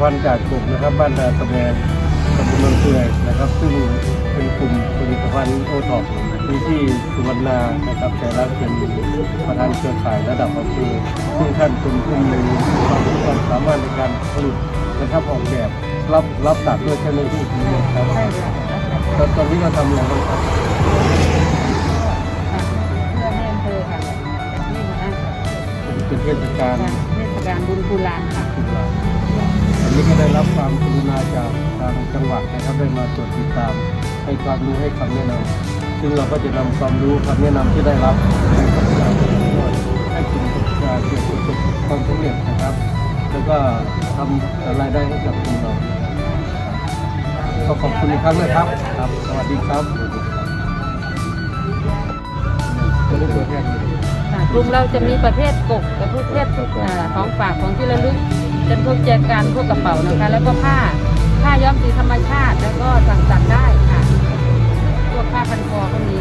ภัณฑ์จากกลุ่มนะครับ บ้านนาตะแบงตำบลเมืองเปื่อยนะครับ ซึ่งเป็นกลุ่มผลิตภัณฑ์โอท็อปมีที่สุวรรณานะครับแต่ละเป็นประธานเครือข่ายระดับอำเภอซึ่งท่านเป็นผู้มีความรู้ความสามารถในการผลิตนะครับออกแบบรับรับตัดด้วยเจ้าหน้าที่ทีมครับใช่ค่ะตอนตอนนี้เราทำอะไรบ้างครับเพื่อให้อำเภอค่ะนี่นะเป็นเทศกาล กาลบุญกุลานค่ะตุลาอันนี้ก็ได้รับความกรุณาจากทางจังหวัดนะครับได้มาตรวจติดตาม ให้ความรู้ให้คำแนะนำซึ่งเราก็จะนำความรู้คำแนะนำที่ได้รับให้กับประชาชนด้วให้กลุ่มประชาชนปรสบความสำเร็จนะครับ แล้วก็ทำรายได้ให้กับกลุ่มเราก็ขอบคุณอีกครั้งนะครับครับ สวัสดีครับจะได้ตัวแทนเลยค่ ลุ่มเราจะมีประเภทกบกับประเภทของฝากของที่ระลึกเป็นพวกแจกันพวกกระเป๋านะคะ แล้วก็ผ้าผ้าย้อมสีธรรมชาติ แล้วก็สั่งตัดได้ค่ะ พวกผ้าพันคอก็มี